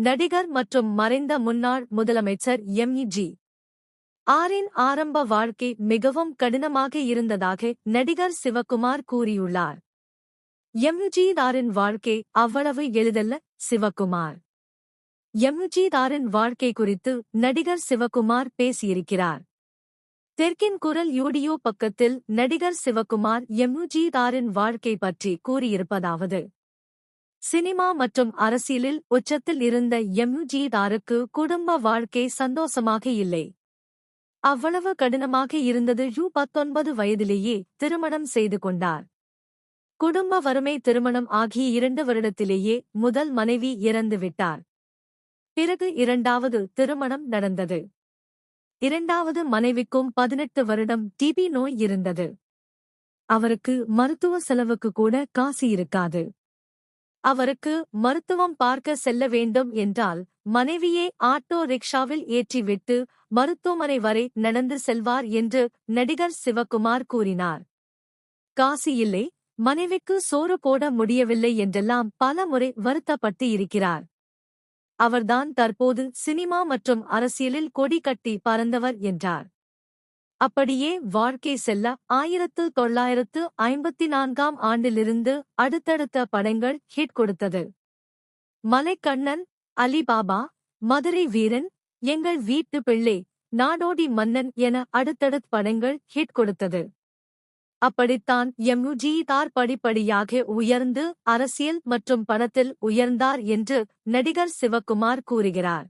நடிகர் மற்றும் மறைந்த முன்னாள் முதலமைச்சர் எம்இஜி ஆரின் ஆரம்ப வாழ்க்கை மிகவும் கடினமாக இருந்ததாக நடிகர் சிவகுமார் கூறியுள்ளார். எம்ஜிஆரின் வாழ்க்கை அவ்வளவு எளிதல்ல சிவகுமார். எம்ஜிதாரின் வாழ்க்கை குறித்து நடிகர் சிவகுமார் பேசியிருக்கிறார். தெற்கின் குரல் யூடியோ பக்கத்தில் நடிகர் சிவகுமார் எம்ஜிதாரின் வாழ்க்கை பற்றி கூறியிருப்பதாவது சினிமா மற்றும் அரசியலில் உச்சத்தில் இருந்த எம்ஜிஆருக்கு குடும்ப வாழ்க்கை சந்தோஷமாக இல்லை. அவ்வளவு கடினமாக இருந்தது யூ. பத்தொன்பது வயதிலேயே திருமணம் செய்து கொண்டார். குடும்ப வறுமை திருமணம் ஆகிய இரண்டு வருடத்திலேயே முதல் மனைவி இறந்து விட்டார். பிறகு இரண்டாவது திருமணம் நடந்தது. இரண்டாவது மனைவிக்கும் பதினெட்டு வருடம் டிபி நோய் இருந்தது. அவருக்கு மருத்துவ செலவுக்கு கூட காசு இருக்காது. அவருக்கு மருத்துவம் பார்க்க செல்ல வேண்டும் என்றால் மனைவியே ஆட்டோ ரிக்ஷாவில் ஏற்றிவிட்டு மருத்துவமனை வரை நடந்து செல்வார் என்று நடிகர் சிவகுமார் கூறினார். காசு இல்லை மனைவிக்கு சோறு போட முடியவில்லை என்றெல்லாம் பல முறை வருத்தப்பட்டு இருக்கிறார். அவர்தான் தற்போது சினிமா மற்றும் அரசியலில் கொடி கட்டி பறந்தவர் என்றார். அப்படியே வாழ்க்கை செல்ல. ஆயிரத்து தொள்ளாயிரத்து ஐம்பத்தி நான்காம் ஆண்டிலிருந்து அடுத்தடுத்த படங்கள் ஹிட் கொடுத்தது. மலைக்கண்ணன் அலிபாபா மதுரை வீரன் எங்கள் வீட்டு பிள்ளை நாடோடி மன்னன் என அடுத்தடுத்த படங்கள் ஹிட் கொடுத்தது. அப்படித்தான் எம்யுஜி தார் படிப்படியாக உயர்ந்து அரசியல் மற்றும் பணத்தில் உயர்ந்தார் என்று நடிகர் சிவகுமார் கூறுகிறார்.